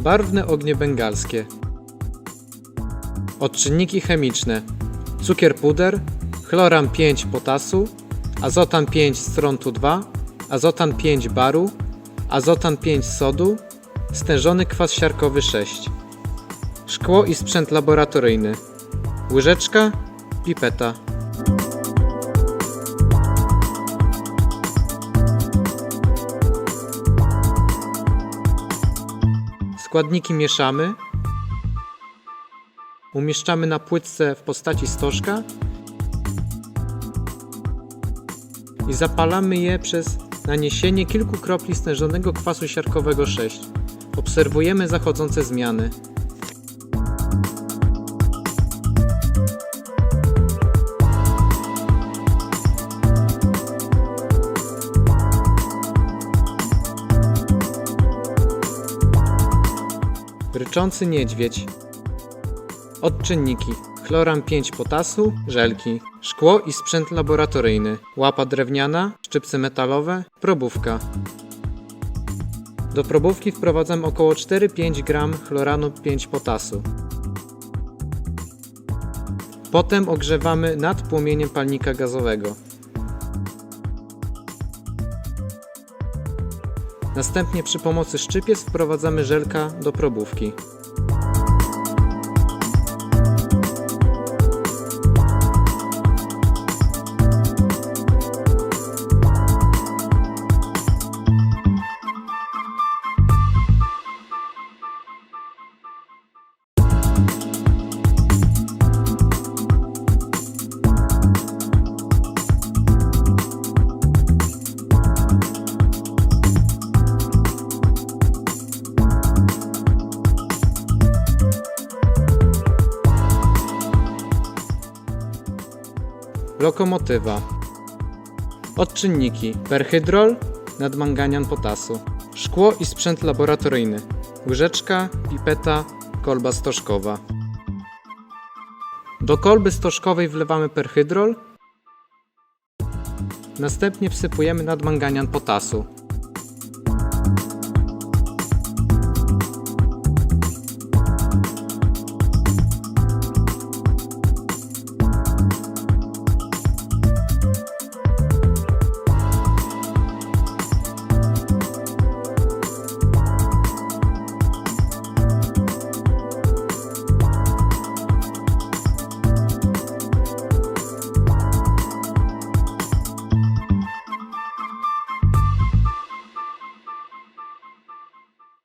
Barwne ognie bengalskie. Odczynniki chemiczne. Cukier puder, chloram 5 potasu, azotan 5 strontu 2, azotan 5 baru, azotan 5 sodu, stężony kwas siarkowy 6. Szkło i sprzęt laboratoryjny. Łyżeczka, pipeta. Składniki mieszamy. Umieszczamy na płytce w postaci stożka i zapalamy je przez naniesienie kilku kropli stężonego kwasu siarkowego 6. Obserwujemy zachodzące zmiany. Ryczący niedźwiedź. Odczynniki: chloram 5 potasu, żelki, szkło i sprzęt laboratoryjny, łapa drewniana, szczypce metalowe, probówka. Do probówki wprowadzam około 4-5 g chloranu 5 potasu. Potem ogrzewamy nad płomieniem palnika gazowego. Następnie przy pomocy szczypiec wprowadzamy żelka do probówki. Lokomotywa. Odczynniki: perhydrol, nadmanganian potasu, szkło i sprzęt laboratoryjny, łyżeczka, pipeta, kolba stożkowa. Do kolby stożkowej wlewamy perhydrol, następnie wsypujemy nadmanganian potasu.